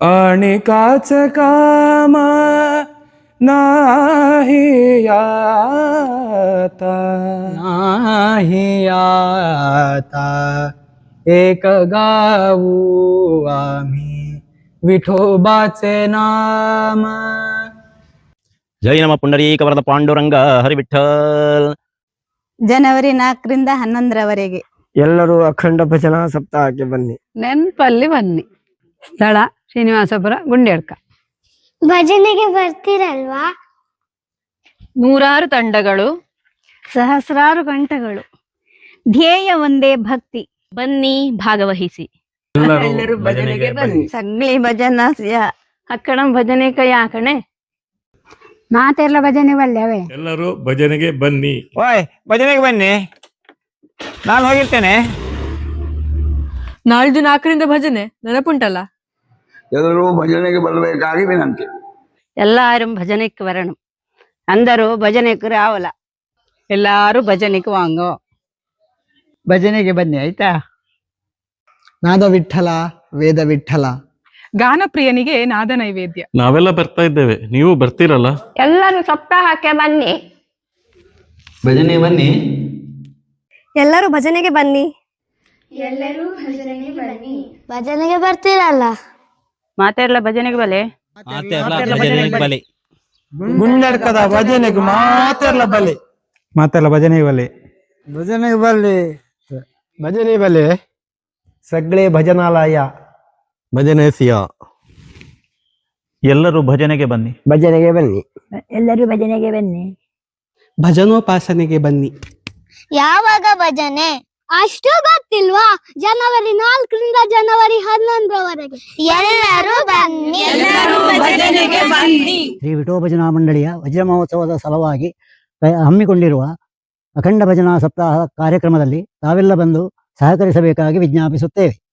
अणिकाच काम नाही आता नाही आता एक गाऊ आम्ही विठोबाचे नाम ಜೈ ನಮ ಪುಂಡರೀಕ ವರದ ಪಾಂಡುರಂಗ ಹರಿ ವಿಠಲ್ ಜನವರಿ ನಾಲ್ಕರಿಂದ ಹನ್ನೊಂದರವರೆಗೆ ಎಲ್ಲರೂ ಅಖಂಡ ಭಜನಾ ಸಪ್ತಾಹಕ್ಕೆ ಬನ್ನಿ ನೆನ್ಪಲ್ಲಿ ಬನ್ನಿ ಸ್ಥಳ ಶ್ರೀನಿವಾಸಪುರ ಗುಂಡೇಡ್ಕ ಭಜನೆಗೆ ಬರ್ತೀರಲ್ವಾ? ನೂರಾರು ತಂಡಗಳು. ಸಹಸ್ರಾರು ಗಂಟೆಗಳು. ಧ್ಯೇಯ ಒಂದೇ ಭಕ್ತಿ. ಬನ್ನಿ ಭಾಗವಹಿಸಿ. ಎಲ್ಲರೂ ಭಜನೆಗೆ ಬನ್ನಿ. ಸಗ್ಲಿ ಭಜನ ಅಕ್ಕಣ ಭಜನೆ ಕೈ ಹಾಕಣೆ ಮಾತೆಲ್ಲ ಭಜನೆ ಬಲ್ಲವೇ. ಎಲ್ಲರೂ ಭಜನೆಗೆ ಬನ್ನಿ. ಓಯ್ ಭಜನೆಗೆ ಬನ್ನಿ. ನಾನು ಹೋಗಿರ್ತೇನೆ. ನಾಳ್ದು ನಾಲ್ಕರಿಂದ ಭಜನೆ. ನೆನಪುಂಟಲ್ಲ? ಎಲ್ಲರೂ ಭಜನೆಗೆ ಬರಬೇಕಾಗಿ ವಿನಂತಿ. ಎಲ್ಲರೂ ಭಜನೆಗೆ വരണം അന്തരൂ ഭജനയ്ക്ക് രാവല ಎಲ್ಲರೂ ಭಜನೆಗೆ ವಾಂಗ. ಭಜನೆಗೆ ಬನ್ನಿ ಆಯ್ತಾ? ನಾದ ವಿಠಲ ವೇದ ವಿಠಲ. ಗಾನಪ್ರಿಯನಿಗೆ ನಾದ ನೈವೇದ್ಯ. ನಾವೆಲ್ಲ ಬರ್ತಾ ಇದ್ದೇವೆ ನೀವು ಬರ್ತೀರಲ್ಲ? ಎಲ್ಲರೂ ಸಪ್ತಾಹಕ್ಕೆ ಬನ್ನಿ. ಭಜನೆ ಬನ್ನಿ. ಎಲ್ಲರೂ ಭಜನೆಗೆ ಬನ್ನಿ. ಎಲ್ಲರೂ ಭಜನೆಗೆ ಬನ್ನಿ. ಭಜನೆಗೆ ಬರ್ತೀರಲ್ಲ? ಮಾತೆಲ್ಲ ಭಜನೆಗೆ ಬಲೆ? ಬಲಿ. ಗುಂಡಡ್ಕದ ಭಜನೆಗೆ ಮಾತೆಲ್ಲ ಬಲೆ. ಮಾತೆಲ್ಲ ಭಜನೆಗೆ ಬಲೆ. ಭಜನೆಗೆ ಬಲ್ಲಿ ಭಜನೆ ಬಲೆ. ಸಗ್ಳೆ ಭಜನಾಲಯ. ಭಜನೆ ಸಿಯಾ. ಎಲ್ಲರೂ ಭಜನೆಗೆ ಬನ್ನಿ. ಭಜನೆಗೆ ಬನ್ನಿ. ಎಲ್ಲರೂ ಭಜನೆಗೆ ಬನ್ನಿ. ಭಜನೋಪಾಸನೆಗೆ ಬನ್ನಿ. ಯಾವಾಗ ಭಜನೆ? ಅಷ್ಟು ಗೊತ್ತಿಲ್ವಾ? ಜನವರಿ ನಾಲ್ಕರಿಂದ ಜನವರಿ ಹನ್ನೊಂದರವರೆಗೆ. ಎಲ್ಲರೂ ಬನ್ನಿ. ಶ್ರೀ ವಿಠೋಭಜನಾ ಮಂಡಳಿಯ ವಜ್ರ ಮಹೋತ್ಸವದ ಸಲುವಾಗಿ ಹಮ್ಮಿಕೊಂಡಿರುವ ಅಖಂಡ ಭಜನಾ ಸಪ್ತಾಹ ಕಾರ್ಯಕ್ರಮದಲ್ಲಿ ತಾವೆಲ್ಲ ಬಂದು ಸಹಕರಿಸಬೇಕಾಗಿ ವಿಜ್ಞಾಪಿಸುತ್ತೇವೆ.